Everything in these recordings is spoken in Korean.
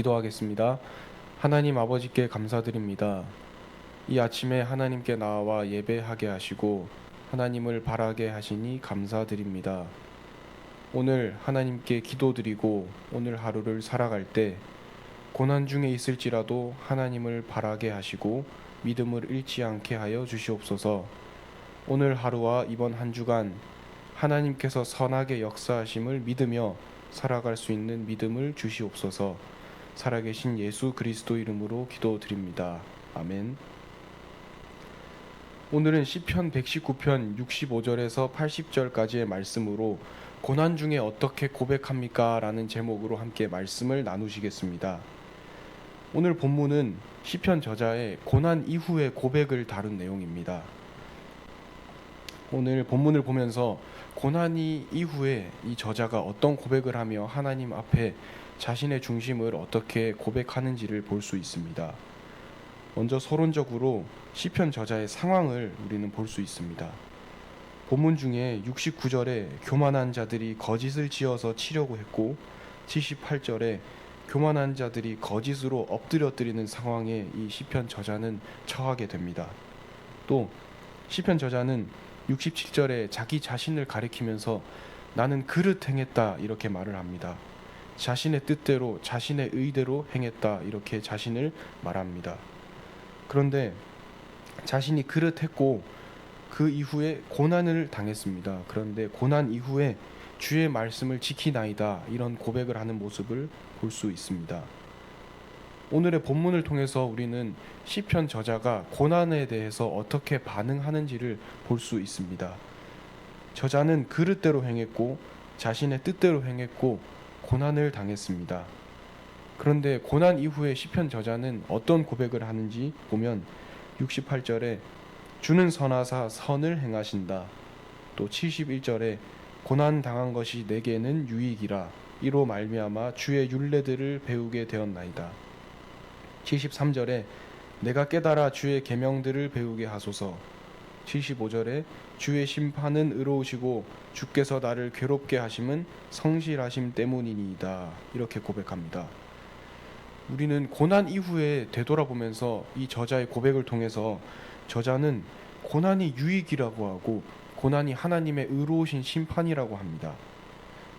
기도하겠습니다. 하나님 아버지께 감사드립니다. 이 아침에 하나님께 나와 예배하게 하시고 하나님을 바라게 하시니 감사드립니다. 오늘 하나님께 기도드리고 오늘 하루를 살아갈 때 고난 중에 있을지라도 하나님을 바라게 하시고 믿음을 잃지 않게 하여 주시옵소서. 오늘 하루와 이번 한 주간 하나님께서 선하게 역사하심을 믿으며 살아갈 수 있는 믿음을 주시옵소서. 살아계신 예수 그리스도 이름으로 기도드립니다. 아멘. 오늘은 시편 119편 65절에서 80절까지의 말씀으로 고난 중에 어떻게 고백합니까? 라는 제목으로 함께 말씀을 나누시겠습니다. 오늘 본문은 시편 저자의 고난 이후의 고백을 다룬 내용입니다. 오늘 본문을 보면서 고난이 이후에 이 저자가 어떤 고백을 하며 하나님 앞에 자신의 중심을 어떻게 고백하는지를 볼 수 있습니다. 먼저 서론적으로 시편 저자의 상황을 우리는 볼 수 있습니다. 본문 중에 69절에 교만한 자들이 거짓을 지어서 치려고 했고 78절에 교만한 자들이 거짓으로 엎드려뜨리는 상황에 이 시편 저자는 처하게 됩니다. 또 시편 저자는 67절에 자기 자신을 가리키면서 나는 그릇 행했다 이렇게 말을 합니다. 자신의 뜻대로 자신의 의대로 행했다 이렇게 자신을 말합니다. 그런데 자신이 그릇했고 그 이후에 고난을 당했습니다. 그런데 고난 이후에 주의 말씀을 지키나이다 이런 고백을 하는 모습을 볼 수 있습니다. 오늘의 본문을 통해서 우리는 시편 저자가 고난에 대해서 어떻게 반응하는지를 볼 수 있습니다. 저자는 그릇대로 행했고 자신의 뜻대로 행했고 고난을 당했습니다. 그런데 고난 이후에 시편 저자는 어떤 고백을 하는지 보면 68절에 주는 선하사 선을 행하신다. 또 71절에 고난 당한 것이 내게는 유익이라 이로 말미암아 주의 율례들을 배우게 되었나이다. 73절에 내가 깨달아 주의 계명들을 배우게 하소서. 75절에 주의 심판은 의로우시고 주께서 나를 괴롭게 하심은 성실하심 때문이니이다. 이렇게 고백합니다. 우리는 고난 이후에 되돌아보면서 이 저자의 고백을 통해서 저자는 고난이 유익이라고 하고 고난이 하나님의 의로우신 심판이라고 합니다.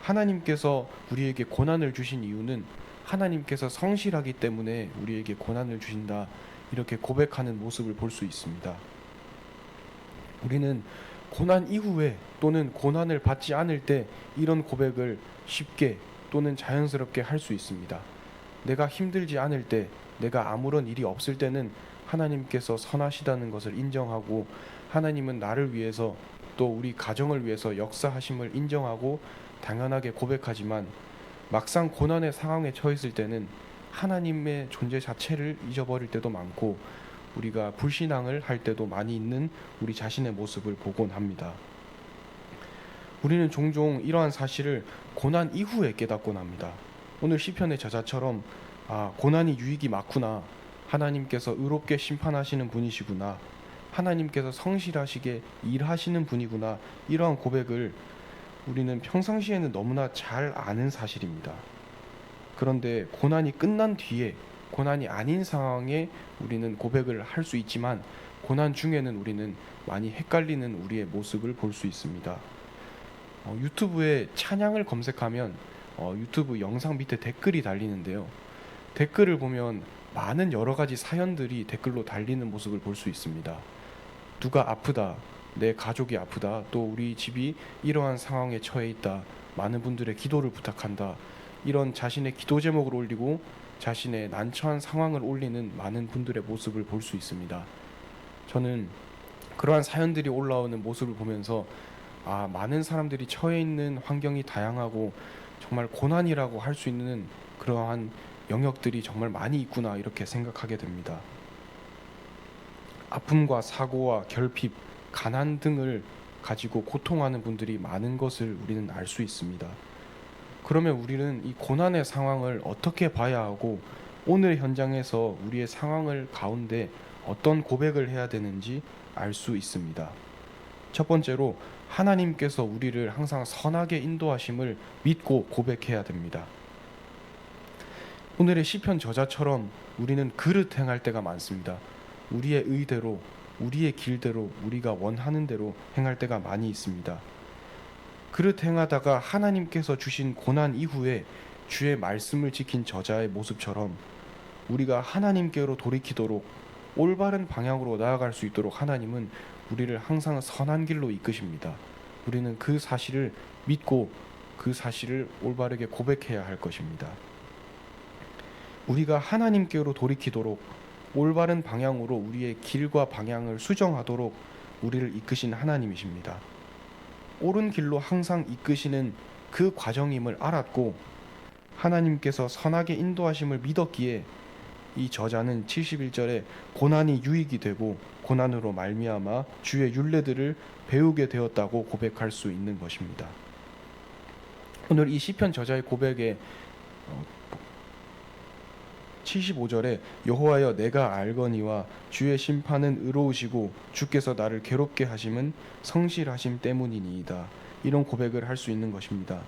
하나님께서 우리에게 고난을 주신 이유는 하나님께서 성실하기 때문에 우리에게 고난을 주신다. 이렇게 고백하는 모습을 볼 수 있습니다. 우리는 고난 이후에 또는 고난을 받지 않을 때 이런 고백을 쉽게 또는 자연스럽게 할 수 있습니다. 내가 힘들지 않을 때, 내가 아무런 일이 없을 때는 하나님께서 선하시다는 것을 인정하고 하나님은 나를 위해서 또 우리 가정을 위해서 역사하심을 인정하고 당연하게 고백하지만 막상 고난의 상황에 처했을 때는 하나님의 존재 자체를 잊어버릴 때도 많고 우리가 불신앙을 할 때도 많이 있는 우리 자신의 모습을 보곤 합니다. 우리는 종종 이러한 사실을 고난 이후에 깨닫곤 합니다. 오늘 시편의 저자처럼 아, 고난이 유익이 많구나. 하나님께서 의롭게 심판하시는 분이시구나. 하나님께서 성실하시게 일하시는 분이구나. 이러한 고백을 우리는 평상시에는 너무나 잘 아는 사실입니다. 그런데 고난이 끝난 뒤에 고난이 아닌 상황에 우리는 고백을 할 수 있지만 고난 중에는 우리는 많이 헷갈리는 우리의 모습을 볼 수 있습니다. 어, 유튜브에 찬양을 검색하면 어, 유튜브 영상 밑에 댓글이 달리는데요. 댓글을 보면 많은 여러 가지 사연들이 댓글로 달리는 모습을 볼 수 있습니다. 누가 아프다, 내 가족이 아프다, 또 우리 집이 이러한 상황에 처해 있다, 많은 분들의 기도를 부탁한다, 이런 자신의 기도 제목을 올리고 자신의 난처한 상황을 올리는 많은 분들의 모습을 볼 수 있습니다. 저는 그러한 사연들이 올라오는 모습을 보면서 아, 많은 사람들이 처해 있는 환경이 다양하고 정말 고난이라고 할 수 있는 그러한 영역들이 정말 많이 있구나 이렇게 생각하게 됩니다. 아픔과 사고와 결핍, 가난 등을 가지고 고통하는 분들이 많은 것을 우리는 알 수 있습니다. 그러면 우리는 이 고난의 상황을 어떻게 봐야 하고 오늘 현장에서 우리의 상황을 가운데 어떤 고백을 해야 되는지 알 수 있습니다. 첫 번째로 하나님께서 우리를 항상 선하게 인도하심을 믿고 고백해야 됩니다. 오늘의 시편 저자처럼 우리는 그릇 행할 때가 많습니다. 우리의 의대로 우리의 길대로 우리가 원하는 대로 행할 때가 많이 있습니다. 그릇 행하다가 하나님께서 주신 고난 이후에 주의 말씀을 지킨 저자의 모습처럼 우리가 하나님께로 돌이키도록 올바른 방향으로 나아갈 수 있도록 하나님은 우리를 항상 선한 길로 이끄십니다. 우리는 그 사실을 믿고 그 사실을 올바르게 고백해야 할 것입니다. 우리가 하나님께로 돌이키도록 올바른 방향으로 우리의 길과 방향을 수정하도록 우리를 이끄신 하나님이십니다. 옳은 길로 항상 이끄시는 그 과정임을 알았고 하나님께서 선하게 인도하심을 믿었기에 이 저자는 71절에 고난이 유익이 되고 고난으로 말미암아 주의 율례들을 배우게 되었다고 고백할 수 있는 것입니다. 오늘 이 시편 저자의 고백에 어, 75절에 여호와여 내가 알거니와 주의 심판은 의로우시고 주께서 나를 괴롭게 하심은 성실하심 때문이니이다. 이런 고백을 할 수 있는 것입니다.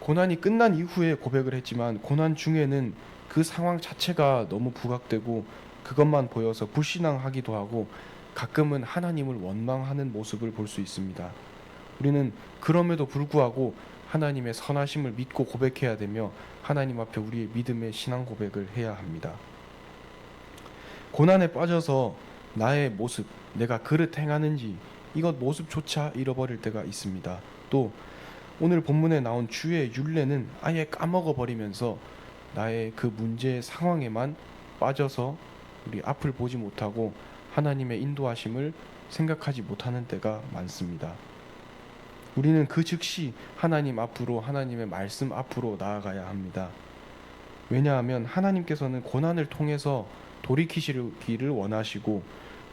고난이 끝난 이후에 고백을 했지만 고난 중에는 그 상황 자체가 너무 부각되고 그것만 보여서 불신앙하기도 하고 가끔은 하나님을 원망하는 모습을 볼 수 있습니다. 우리는 그럼에도 불구하고 하나님의 선하심을 믿고 고백해야 되며 하나님 앞에 우리의 믿음의 신앙 고백을 해야 합니다. 고난에 빠져서 나의 모습, 내가 그릇 행하는지 이것 모습조차 잃어버릴 때가 있습니다. 또 오늘 본문에 나온 주의 율례는 아예 까먹어 버리면서 나의 그 문제 상황에만 빠져서 우리 앞을 보지 못하고 하나님의 인도하심을 생각하지 못하는 때가 많습니다. 우리는 그 즉시 하나님 앞으로 하나님의 말씀 앞으로 나아가야 합니다. 왜냐하면 하나님께서는 고난을 통해서 돌이키시기를 원하시고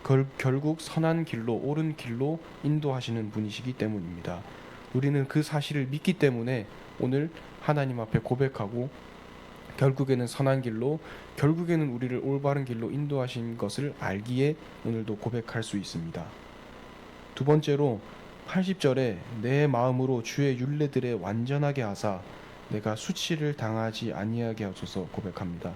결, 결국 선한 길로 옳은 길로 인도하시는 분이시기 때문입니다. 우리는 그 사실을 믿기 때문에 오늘 하나님 앞에 고백하고 결국에는 선한 길로 결국에는 우리를 올바른 길로 인도하신 것을 알기에 오늘도 고백할 수 있습니다. 두 번째로 80절에 내 마음으로 주의 율례들에 완전하게 하사 내가 수치를 당하지 아니하게 하소서 고백합니다.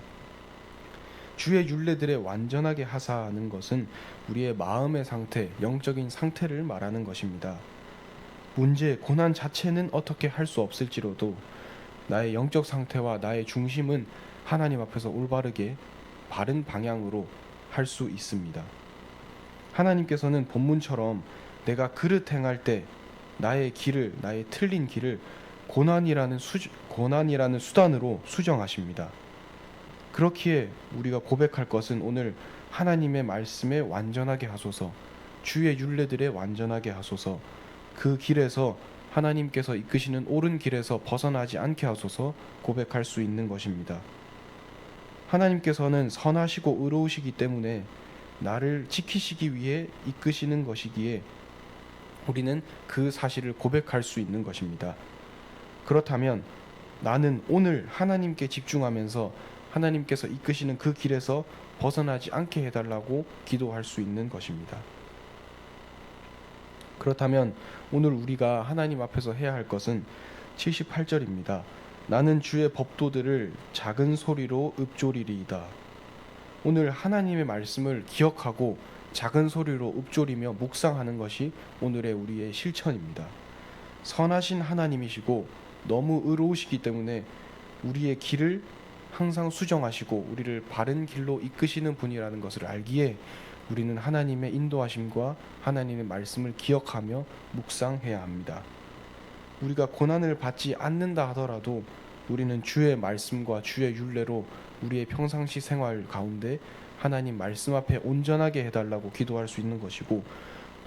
주의 율례들에 완전하게 하사하는 것은 우리의 마음의 상태, 영적인 상태를 말하는 것입니다. 문제, 고난 자체는 어떻게 할 수 없을지로도 나의 영적 상태와 나의 중심은 하나님 앞에서 올바르게 바른 방향으로 할 수 있습니다. 하나님께서는 본문처럼 내가 그릇 행할 때 나의 길을 나의 틀린 길을 고난이라는 수 고난이라는 수단으로 수정하십니다. 그렇기에 우리가 고백할 것은 오늘 하나님의 말씀에 완전하게 하소서 주의 율례들에 완전하게 하소서 그 길에서 하나님께서 이끄시는 옳은 길에서 벗어나지 않게 하소서 고백할 수 있는 것입니다. 하나님께서는 선하시고 의로우시기 때문에 나를 지키시기 위해 이끄시는 것이기에 우리는 그 사실을 고백할 수 있는 것입니다. 그렇다면 나는 오늘 하나님께 집중하면서 하나님께서 이끄시는 그 길에서 벗어나지 않게 해달라고 기도할 수 있는 것입니다. 그렇다면 오늘 우리가 하나님 앞에서 해야 할 것은 78절입니다. 나는 주의 법도들을 작은 소리로 읊조리리이다. 오늘 하나님의 말씀을 기억하고 작은 소리로 읊조리며 묵상하는 것이 오늘의 우리의 실천입니다. 선하신 하나님이시고 너무 의로우시기 때문에 우리의 길을 항상 수정하시고 우리를 바른 길로 이끄시는 분이라는 것을 알기에 우리는 하나님의 인도하심과 하나님의 말씀을 기억하며 묵상해야 합니다. 우리가 고난을 받지 않는다 하더라도 우리는 주의 말씀과 주의 율례로 우리의 평상시 생활 가운데 하나님 말씀 앞에 온전하게 해달라고 기도할 수 있는 것이고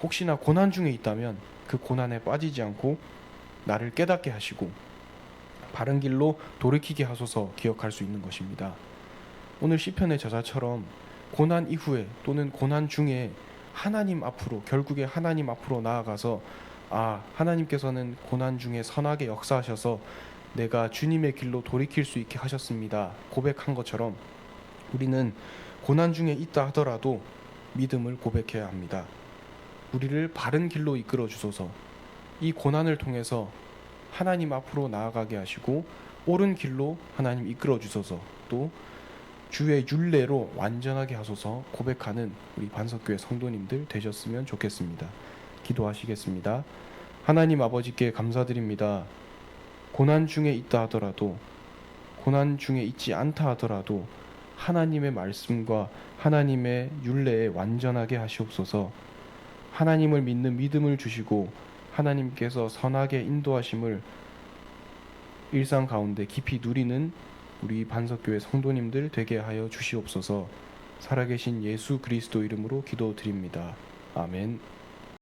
혹시나 고난 중에 있다면 그 고난에 빠지지 않고 나를 깨닫게 하시고 바른 길로 돌이키게 하소서 기억할 수 있는 것입니다. 오늘 시편의 저자처럼 고난 이후에 또는 고난 중에 하나님 앞으로 결국에 하나님 앞으로 나아가서 아 하나님께서는 고난 중에 선하게 역사하셔서 내가 주님의 길로 돌이킬 수 있게 하셨습니다. 고백한 것처럼 우리는 고난 중에 있다 하더라도 믿음을 고백해야 합니다. 우리를 바른 길로 이끌어 주소서. 이 고난을 통해서 하나님 앞으로 나아가게 하시고 옳은 길로 하나님 이끌어 주소서 또 주의 윤례로 완전하게 하소서 고백하는 우리 반석교회 성도님들 되셨으면 좋겠습니다. 기도하시겠습니다. 하나님 아버지께 감사드립니다. 고난 중에 있다 하더라도 고난 중에 있지 않다 하더라도 하나님의 말씀과 하나님의 윤례에 완전하게 하시옵소서. 하나님을 믿는 믿음을 주시고 하나님께서 선하게 인도하심을 일상 가운데 깊이 누리는 우리 반석교회 성도님들 되게 하여 주시옵소서. 살아계신 예수 그리스도 이름으로 기도드립니다. 아멘.